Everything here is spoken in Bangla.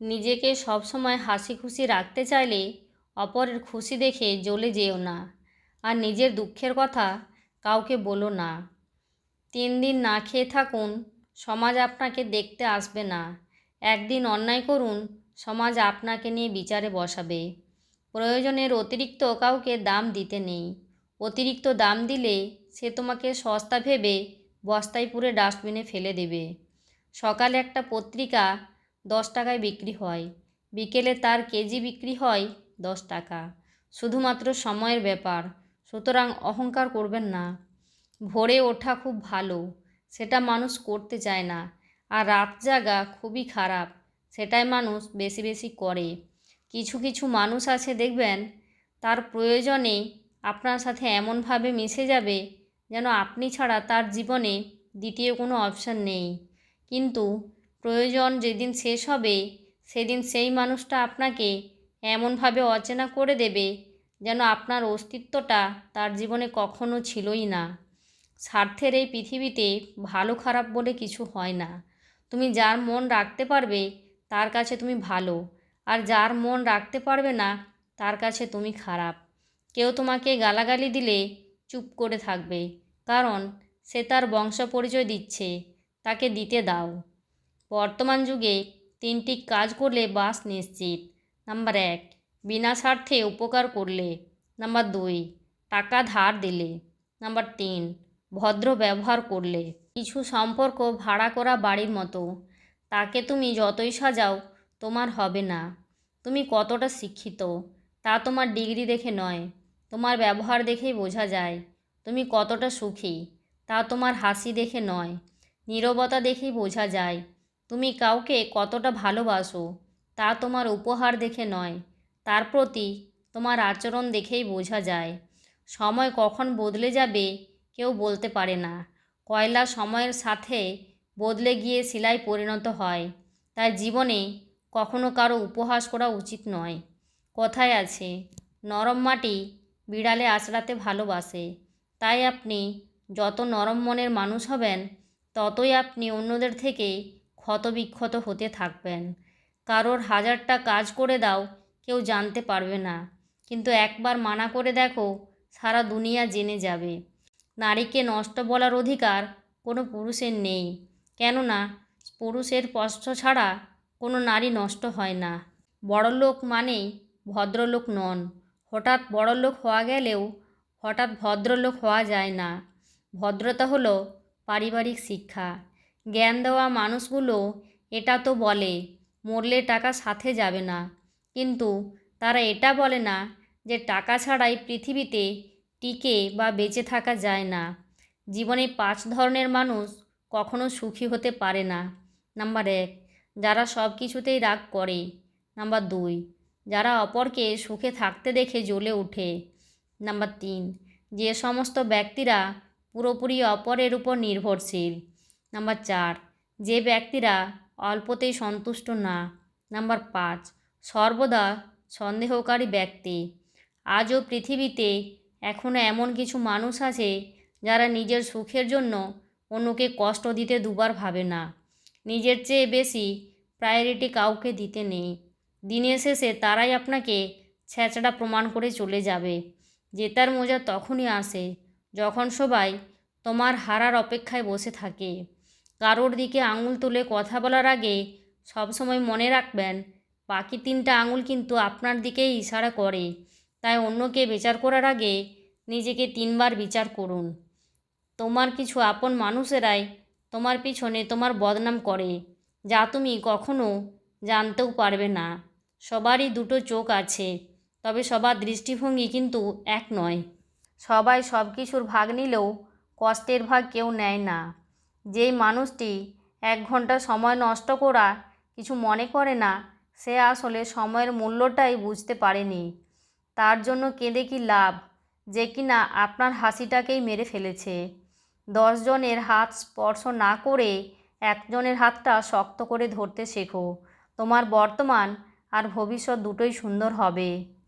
নিজেকে সবসময় হাসি খুশি রাখতে চাইলে অপরের খুশি দেখে জ্বলে যেও না। আর নিজের দুঃখের কথা কাউকে বলো না। তিন দিন না খেয়ে থাকুন, সমাজ আপনাকে দেখতে আসবে না। একদিন অন্যায় করুন, সমাজ আপনাকে নিয়ে বিচারে বসাবে। প্রয়োজনের অতিরিক্ত কাউকে দাম দিতে নেই। অতিরিক্ত দাম দিলে সে তোমাকে সস্তা ভেবে বস্তায় পুরে ডাস্টবিনে ফেলে দেবে। সকালে একটা পত্রিকা দশ টাকায় বিক্রি হয়। বিকেলে তার কেজি বিক্রি হয় দশ টাকা। শুধুমাত্র সময়ের ব্যাপার, সুতরাং অহংকার করবেন না। ভোরে ওঠা খুব ভালো, সেটা মানুষ করতে চায় না। আর রাত জাগা খুবই খারাপ, সেটাই মানুষ বেশি বেশি করে। কিছু কিছু মানুষ আছে দেখবেন, তার প্রয়োজনে আপনার সাথে এমনভাবে মিশে যাবে যেন আপনি ছাড়া তার জীবনে দ্বিতীয় কোনো অপশান নেই। কিন্তু প্রয়োজন যেদিন শেষ হবে, সেদিন সেই মানুষটা আপনাকে এমনভাবে অচেনা করে দেবে যেন আপনার অস্তিত্বটা তার জীবনে কখনো ছিলই না। স্বার্থের এই পৃথিবীতে ভালো খারাপ বলে কিছু হয় না। তুমি যার মন রাখতে পারবে, তার কাছে তুমি ভালো। আর যার মন রাখতে পারবে না, তার কাছে তুমি খারাপ। কেউ তোমাকে গালাগালি দিলে চুপ করে থাকবে, কারণ সে তার বংশ পরিচয় দিচ্ছে, তাকে দিতে দাও। বর্তমান যুগে তিনটি কাজ করলে বাস নিশ্চিত। নাম্বার এক, বিনা স্বার্থে উপকার করলে। নাম্বার দুই, টাকা ধার দিলে। নাম্বার তিন, ভদ্র ব্যবহার করলে। কিছু সম্পর্ক ভাড়া করা বাড়ির মতো। তাকে তুমি যতই সাজাও, তোমার হবে না। তুমি কতটা শিক্ষিত, তা তোমার ডিগ্রি দেখে নয়। তোমার ব্যবহার দেখেই বোঝা যায়। তুমি কতটা সুখী, তা তোমার হাসি দেখে নয়। নীরবতা দেখেই বোঝা যায়। তুমি কাউকে কতটা ভালোবাসো, তা তোমার উপহার দেখে নয়। তার প্রতি তোমার আচরণ দেখেই বোঝা যায়। সময় কখন বদলে যাবে কেউ বলতে পারে না। কয়লা সময়ের সাথে বদলে গিয়ে শিলায় পরিণত হয়। তাই জীবনে কখনো কারও উপহাস করা উচিত নয়। কথায় আছে, নরম মাটি বিড়ালে আঁচড়াতে ভালোবাসে। তাই আপনি যত নরম মনের মানুষ হবেন, ততই আপনি অন্যদের থেকে ক্ষতবিক্ষত হতে থাকবেন। কারোর হাজারটা কাজ করে দাও, কেউ জানতে পারবে না। কিন্তু একবার মানা করে দেখো, সারা দুনিয়া জেনে যাবে। নারীকে নষ্ট বলার অধিকার কোনো পুরুষের নেই। কেননা, পুরুষের স্পর্শ ছাড়া কোনো নারী নষ্ট হয় না। বড়লোক মানেই ভদ্রলোক নন। হঠাৎ বড়লোক হওয়া গেলেও হঠাৎ ভদ্রলোক হওয়া যায় না। ভদ্রতা হলো পারিবারিক শিক্ষা। জ্ঞান দেওয়া মানুষগুলো এটা তো বলে, মরলে টাকা সাথে যাবে না। কিন্তু তারা এটা বলে না যে টাকা ছাড়াই পৃথিবীতে টিকে বা বেঁচে থাকা যায় না। জীবনে পাঁচ ধরনের মানুষ কখনো সুখী হতে পারে না। নাম্বার এক, যারা সব কিছুতেই রাগ করে। নাম্বার দুই, যারা অপরকে সুখে থাকতে দেখে জ্বলে ওঠে। নাম্বার তিন, যে সমস্ত ব্যক্তিরা পুরোপুরি অপরের উপর নির্ভরশীল। নাম্বার চার, যে ব্যক্তিরা অল্পতেই সন্তুষ্ট না। নাম্বার পাঁচ, সর্বদা সন্দেহকারী ব্যক্তি। আজও পৃথিবীতে এখনও এমন কিছু মানুষ আছে যারা নিজের সুখের জন্য অন্যকে কষ্ট দিতে দুবার ভাবে না। নিজের চেয়ে বেশি প্রায়োরিটি কাউকে দিতে নেই। দিনের শেষে তারাই আপনাকে ছ্যাঁচড়া প্রমাণ করে চলে যাবে। জেতার মজা তখনই আসে যখন সবাই তোমার হারার অপেক্ষায় বসে থাকে। কারোর দিকে আঙুল তুলে কথা বলার আগে সবসময় মনে রাখবেন, বাকি তিনটা আঙুল কিন্তু আপনার দিকেই ইশারা করে। তাই অন্যকে বিচার করার আগে নিজেকে তিনবার বিচার করুন। তোমার কিছু আপন মানুষেরাই তোমার পিছনে তোমার বদনাম করে, যা তুমি কখনো জানতেও পারবে না। সবারই দুটো চোখ আছে, তবে সবার দৃষ্টিভঙ্গি কিন্তু এক নয়। সবাই সব কিছুর ভাগ নিলেও কষ্টের ভাগ কেউ নেয় না। যেই মানুষটি এক ঘণ্টা সময় নষ্ট করা কিছু মনে করে না, সে আসলে সময়ের মূল্যটাই বুঝতে পারেনি। তার জন্য কেঁদে কি লাভ? যে কিনা আপনার হাসিটাকেই মেরে ফেলেছে। দশজনের হাত স্পর্শ না করে একজনের হাতটা শক্ত করে ধরতে শেখো। তোমার বর্তমান আর ভবিষ্যৎ দুটোই সুন্দর হবে।